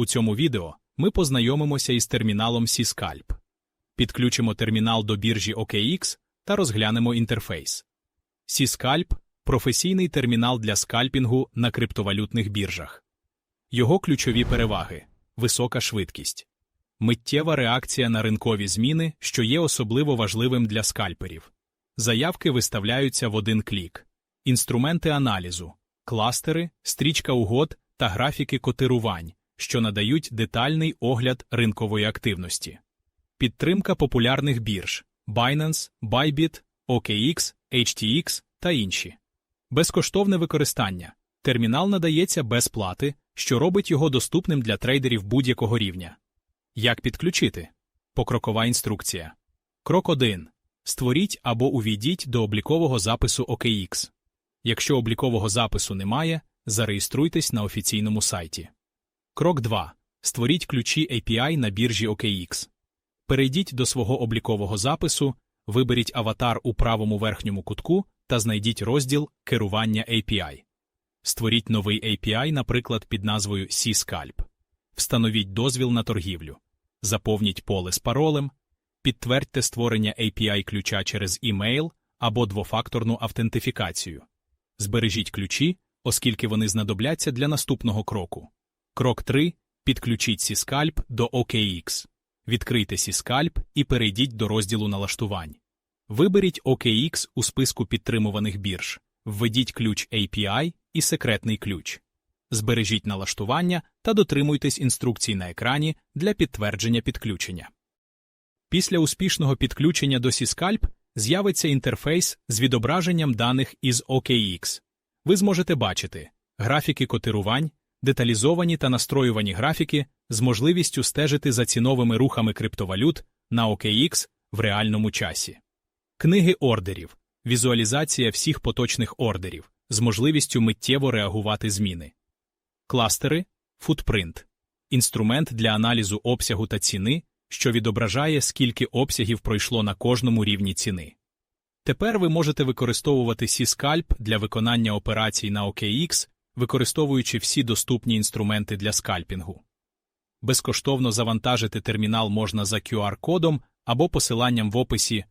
У цьому відео ми познайомимося із терміналом C-Scalp. Підключимо термінал до біржі OKX та розглянемо інтерфейс. C-Scalp – професійний термінал для скальпінгу на криптовалютних біржах. Його ключові переваги – висока швидкість, миттєва реакція на ринкові зміни, що є особливо важливим для скальперів. Заявки виставляються в один клік, інструменти аналізу, кластери, стрічка угод та графіки котирувань, що надають детальний огляд ринкової активності. Підтримка популярних бірж Binance, Bybit, OKX, HTX та інші. Безкоштовне використання. Термінал надається без плати, що робить його доступним для трейдерів будь-якого рівня. Як підключити? Покрокова інструкція. Крок 1. Створіть або увійдіть до облікового запису OKX. Якщо облікового запису немає, зареєструйтесь на офіційному сайті. Крок 2. Створіть ключі API на біржі OKX. Перейдіть до свого облікового запису, виберіть аватар у правому верхньому кутку та знайдіть розділ Керування API. Створіть новий API, наприклад, під назвою C-Scalp. Встановіть дозвіл на торгівлю. Заповніть поле з паролем. Підтвердьте створення API ключа через імейл або двофакторну автентифікацію. Збережіть ключі, оскільки вони знадобляться для наступного кроку. Крок 3. Підключіть C-Scalp до OKX. Відкрийте C-Scalp і перейдіть до розділу налаштувань. Виберіть OKX у списку підтримуваних бірж, введіть ключ API і секретний ключ. Збережіть налаштування та дотримуйтесь інструкцій на екрані для підтвердження підключення. Після успішного підключення до C-Scalp з'явиться інтерфейс з відображенням даних із OKX. Ви зможете бачити графіки котирувань, деталізовані та настроювані графіки з можливістю стежити за ціновими рухами криптовалют на OKX в реальному часі. Книги ордерів, візуалізація всіх поточних ордерів з можливістю миттєво реагувати зміни. Кластери, футпринт, інструмент для аналізу обсягу та ціни, що відображає, скільки обсягів пройшло на кожному рівні ціни. Тепер ви можете використовувати C-Scalp для виконання операцій на OKX, використовуючи всі доступні інструменти для скальпінгу. Безкоштовно завантажити термінал можна за QR-кодом або посиланням в описі